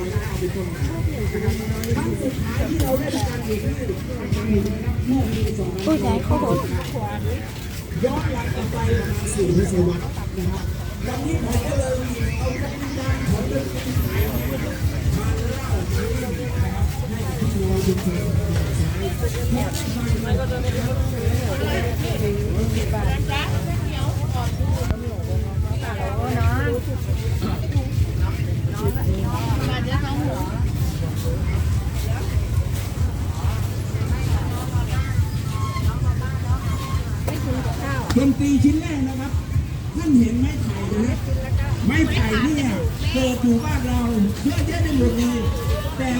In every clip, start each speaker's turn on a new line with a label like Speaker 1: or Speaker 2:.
Speaker 1: ทศวรรษนะครับวันนี้ผมก็เลยเอาคำนิยามของเรื่องการขายมาเล่าให้นะครับให้กับพี่น้องชุมชนใช้เพราะฟังม ตรีชิ้นแรกนะครับท่านเห็นไม้ไผ่นะฮะไม้ไผ่เนี่ยเกิดอยู่บ้านเราเยอะแยะไปหมดเลยแต่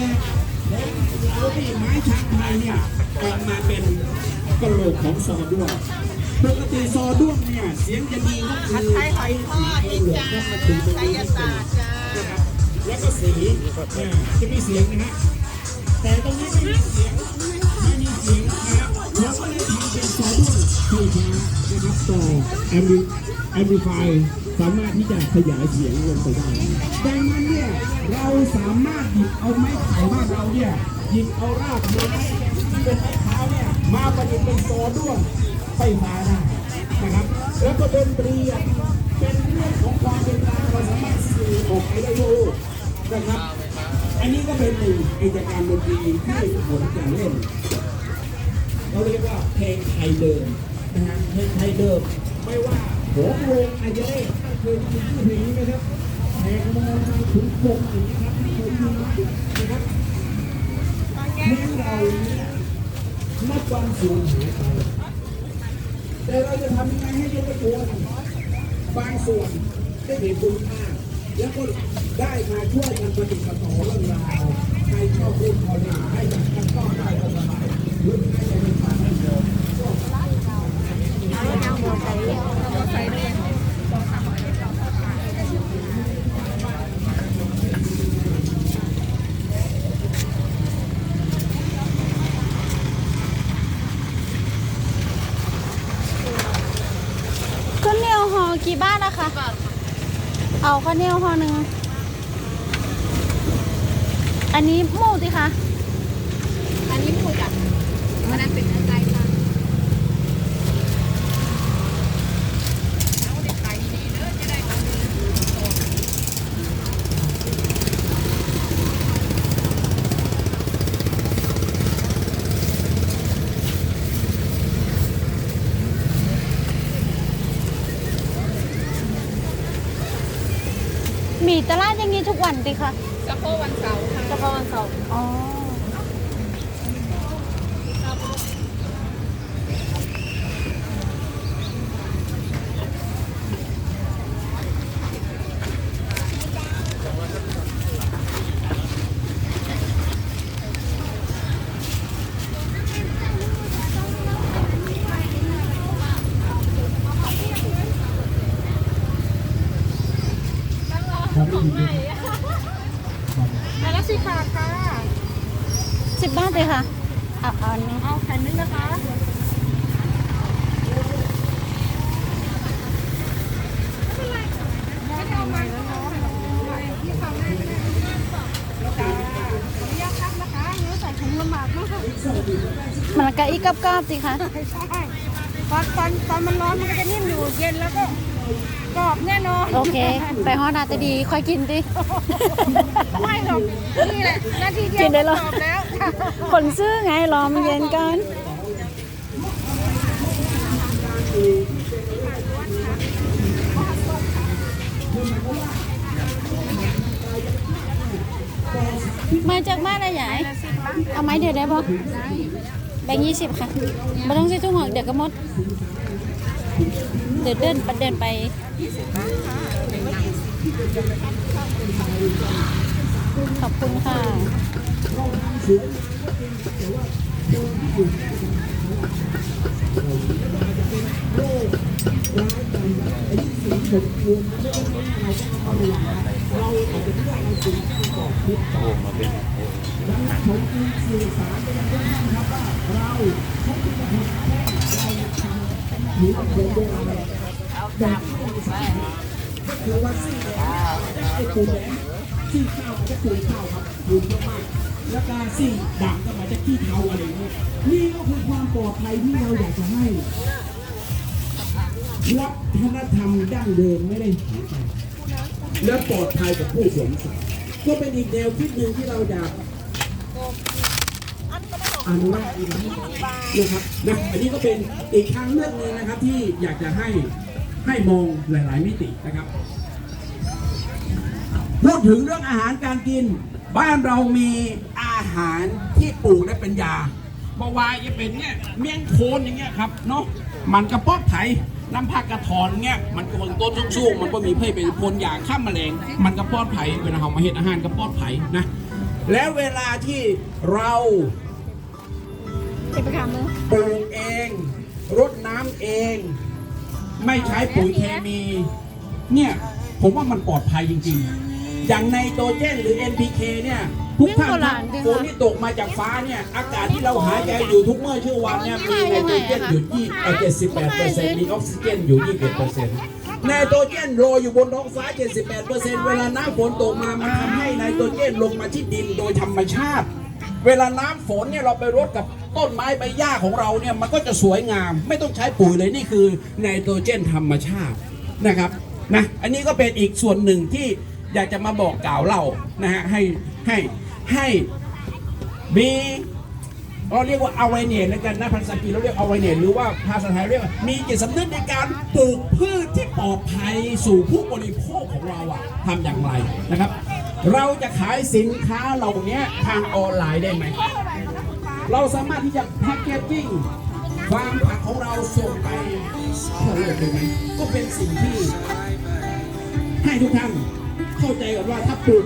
Speaker 1: ของเราที่ไม้ช้างไทยเนี่ยออกมาเป็นกระโหลกของซอด้วงปกติซอด้วงเนี่ยเสียงจะดีก็คือ
Speaker 2: ไทยหอยทอดอีกจ้าไสยศาสตร์จ้า
Speaker 1: นะครับแล้วก็สีจะมีเสียงนะฮะแต่ตรงนี้ไม่มีเสียง ด้วงไฟฟ้นะครับต่อแอมบิแอมบิฟายสามารถที่จะขยายเสียงลงไปได้ ดังนั้นเนี่ยเราสามารถหยิบเอาไม้ไผ่บ้านเราเนี่ยหยิบเอารากไม้ที่เป็นไม้เท้าเนี่ยมาประดิษฐ์เป็นซอด้วงไฟฟ้าได้นะครับ แล้วก็ดนตรีเป็นเรื่องของความเป็นกลางเราสามารถสื่อออกไปได้ทั่วโลกนะครับ อันนี้ก็เป็นหนึ่งกิจการดนตรีที่ผมจะเล่น เราเรียกว่าเพลงไทยเดิม นะฮะเพลงไทยเดิม ไม่ว่าโหงโรงอาจจะได้ท่านเคยได้ยินชื่อเพลงนี้ไหมครับแหกมองทางขุนพงอย่างนี้ครับเคยได้ยินไหมนะครับเพลงเราเนี่ยนับวันสูญหายไปแต่เราจะทำยังไงให้เยาวชนบางส่วนได้เห็นคุณค่าแล้วก็ได้มาช่วยกันปฏิบัติต่อเรื่องราวใครชอบพูดพอดีให้กันกันก็ได้ก็สบายหรือใครจะเป็นฝ่ายให้เดียว
Speaker 3: ข้าวเหนียวห่อ กี่บ้านนะคะ เอาข้าวเหนียวห่อหนึ่ง อันนี้หมูสิคะ
Speaker 2: อันนี้หมูจ้ะมันนั้นเป็นเนื้อาเด็กขายดีๆเด้อจะได้ทำดี
Speaker 3: มีตลาดอย่างนี้ ทุกวันสิคะ
Speaker 2: เฉพาะวันเสาร์ค่ะ
Speaker 3: เฉพาะวันเสาร์อ๋อ
Speaker 1: ครับ
Speaker 2: อันละ สิบบาทค่ะ
Speaker 3: สิบบาทเลยค่ะเอาเอาอันนี้
Speaker 2: เอาแผ่นนึงนะคะไม่ทำใหม่แล้วเนาะที่ทำให้ไม่ได้จ้าขออนุญาตพักนะคะเนื้อใส่ถุงลำบากมากค่ะ
Speaker 3: มันกะอีกับกาบสิคะ
Speaker 2: ใช่ตอนตอนตอนมันร้อนมันก็จะนิ่มอยู่เย็นแล้วก็ กรอบแน่นอน
Speaker 3: โอเค ไปฮอดนาตาดีค่อยกินสิ
Speaker 2: ไม่หรอกนี่แหละนาทีเดียว
Speaker 3: กินได้แล้ว
Speaker 2: กรอบแล้ว
Speaker 3: คนซื้อไงรอมันเย็นก่อนมาจากบ้านอะไรใหญ่เอาไม้เดียวได้ปะแบงค์ยี่สิบค่ะไม่ต้องใช้ทุ่งหอกเดี๋ยวก็หมด เดี๋ยวเดินไปเดินไปขอบคุณค่ะ
Speaker 1: เคือว่าซี่แดงไอ้ปูแดงซี่ข้าวก็ปูข้าวครับปูเยอะมากแล้วก็ซี่ด่างก็มาจากขี้เท้าอะไรเงี้ยนี่ก็คือความปลอดภัยที่เราอยากจะให้วัฒนธรรมดั้งเดิมไม่ได้หายไปและปลอดภัยกับผู้สวมใส่ก็เป็นอีกแนวคิดหนึ่งที่เราอยาก อนุรักษ์อีกนะครับนะอันนี้ก็เป็นอีกทางเลือกหนึงนะครับที่อยากจะให้ให้มองหลาย ๆ มิตินะครับ พูดถึงเรื่องอาหารการกิน บ้านเรามีอาหารที่ปลูกได้เป็นยาบาวายจะเป็นเนี่ยเมี่ยงโคนอย่างเงี้ยครับเนาะมันกระป๋อไถน้ำผักกระถอนเงี้ยมันก็เบิ่งต้นสูงๆมันก็มีเพื่อเป็นพลยาฆ่าแมลง มันกระป๋อไถเวลาเรามาเห็ดอาหารกระป๋อไถนะแล้วเวลาที่เรา
Speaker 3: เก็บไปขามือ
Speaker 1: ปลูกเองรดน้ำเอง ไม่ใช้ปุ๋ยเคมี เนี่ยผมว่ามันปลอดภัยจริง ๆ อย่างในโตรเจนหรือ NPK เนี่ยทุกท่านครับฝนที่ตกมาจากฟ้าเนี่ยอากาศที่เราหายใจอยู่ทุกเมื่อชั่ววันเนี่ยมีไนโตรเจนอยู่ที่เจ็ดสิบแปดเปอร์เซ็นต์มีออกซิเจนอยู่ยี่สิบเปอร์เซ็นต์ไนโตรเจนโรยอยู่บนท้องฟ้า 78 เปอร์เซ็นต์เวลาน้ำฝนตกมา มันทำให้ไนโตรเจนลงมาที่ดินโดยธรรมชาติ เวลาน้ำฝนเนี่ยเราไปรดกับ ต้นไม้ใบหญ้าของเราเนี่ยมันก็จะสวยงาม ไม่ต้องใช้ปุ๋ยเลยนี่คือไนโตรเจนธรรมชาตินะครับนะอันนี้ก็เป็นอีกส่วนหนึ่งที่อยากจะมาบอกกล่าวเล่านะฮะให้ให้ให้มีเราเรียกว่า awareness แล้วกันนะภาษาอังกฤษเราเรียก awareness หรือว่าภาษาไทยเรียกว่ามีจิตสำนึกในการปลูกพืชที่ปลอดภัยสู่ผู้บริโภคของเราอะทำอย่างไรนะครับ เราจะขายสินค้าเหล่านี้ทางออนไลน์ได้ไหม เราสามารถที่จะแพ็กเกจจิ้งฟาร์มผักของเราส่งไปทั่วโลกได้ไหมก็เป็นสิ่งที่ให้ทุกท่านเข้าใจกันว่าถ้าปลูก